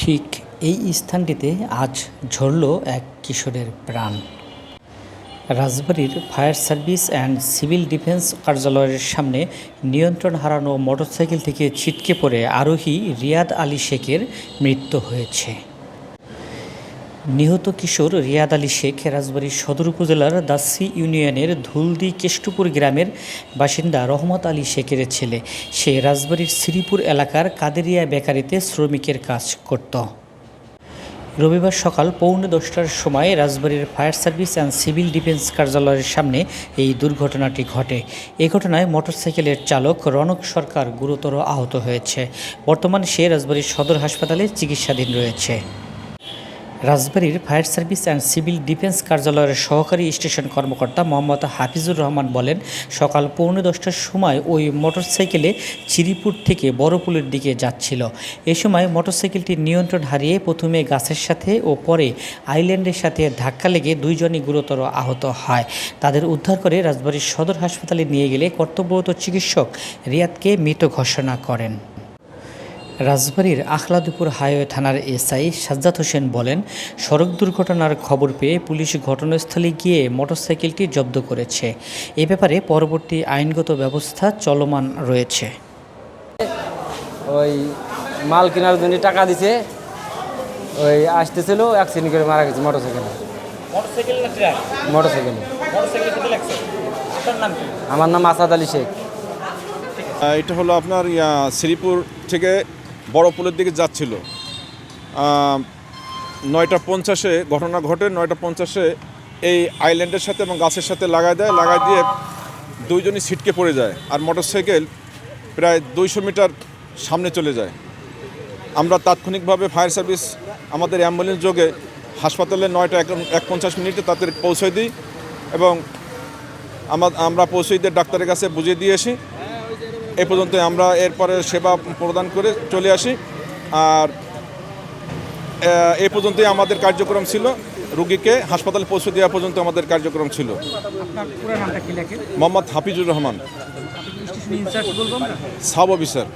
ঠিক এই স্থানটিতে আজ ঝরল এক কিশোরের প্রাণ। রাজবাড়ির fire service and civil defence কার্যালয়ের সামনে নিয়ন্ত্রণ হারানো মোটরসাইকেল থেকে ছিটকে পড়ে আরোহী রিয়াদ আলী শেখের মৃত্যু হয়েছে। নিহত কিশোর রিয়াদ আলী শেখ রাজবাড়ী সদর উপজেলার দাসি ইউনিয়নের ধুলদি কেষ্টপুর গ্রামের বাসিন্দা রহমত আলী শেখের ছেলে। সে রাজবাড়ির শ্রীপুর এলাকার কাদেরিয়া বেকারিতে শ্রমিকের কাজ করত। রবিবার সকাল পৌনে দশটার সময় রাজবাড়ীর fire service and civil defence কার্যালয়ের সামনে এই দুর্ঘটনাটি ঘটে। এ ঘটনায় মোটরসাইকেলের চালক রনক সরকার গুরুতর আহত হয়েছে। বর্তমানে সে রাজবাড়ীর সদর হাসপাতালে চিকিৎসাধীন রয়েছে। রাজবাড়ীর fire service and civil defence কার্যালয়ের সহকারী স্টেশন কর্মকর্তা মোহাম্মদ হাফিজুর রহমান বলেন, সকাল পৌনে দশটার সময় ওই মোটরসাইকেলে চিরিপুর থেকে বড়পুলের দিকে যাচ্ছিল। এ সময় মোটরসাইকেলটি নিয়ন্ত্রণ হারিয়ে প্রথমে গাছের সাথে ও পরে আইল্যান্ডের সাথে ধাক্কা লেগে দুইজনই গুরুতর আহত হয়। তাদের উদ্ধার করে রাজবাড়ীর সদর হাসপাতালে নিয়ে গেলে কর্তব্যরত চিকিৎসক রিয়াদকে মৃত ঘোষণা করেন। রাজবাড়ীর আখলাদুপুর হাইওয়ে থানার এসআই সাজ্জাদ হোসেন বলেন সড়ক দুর্ঘটনার খবর পেয়ে পুলিশ ঘটনাস্থলে গিয়ে মোটরসাইকেলটি জব্দ করেছে। এ ব্যাপারে পরবর্তী আইনগত ব্যবস্থা চলমান রয়েছে। ওই মাল কেনার জন্য টাকা দিছে ওই আসতেছিল অ্যাক্সিডেন্ট করে মারা গেছে মোটরসাইকেল। মোটরসাইকেল না ট্রাক? মোটরসাইকেল। মোটরসাইকেল সাথে লাগছে? আপনার নাম কি? আমার নাম আসাদ আলী শেখ। এটা হলো আপনার শ্রীপুর থেকে বড় পুলের দিকে যাচ্ছিল। নয়টা পঞ্চাশে ঘটনা ঘটে, নয়টা পঞ্চাশে এই আইল্যান্ডের সাথে এবং গাছের সাথে লাগাই দেয় লাগাই দিয়ে দুইজনই ছিটকে পড়ে যায় আর মোটরসাইকেল প্রায় দুইশো মিটার সামনে চলে যায়। আমরা তাৎক্ষণিকভাবে ফায়ার সার্ভিস, আমাদের অ্যাম্বুলেন্স যোগে হাসপাতালে নয়টা এক পঞ্চাশ মিনিটে তাদের পৌঁছে দিই এবং আমা- আমরা পৌঁছে দিয়ে ডাক্তারের কাছে বুঝিয়ে দিয়ে আসি। এ পর্যন্ত আমরা এরপরে সেবা প্রদান করে চলে আসি। আর এ পর্যন্তই আমাদের কার্যক্রম ছিল। রুগীকে হাসপাতালে পৌঁছে দেওয়া পর্যন্ত আমাদের কার্যক্রম ছিল। মোহাম্মদ হাফিজুর রহমান। Sub officer.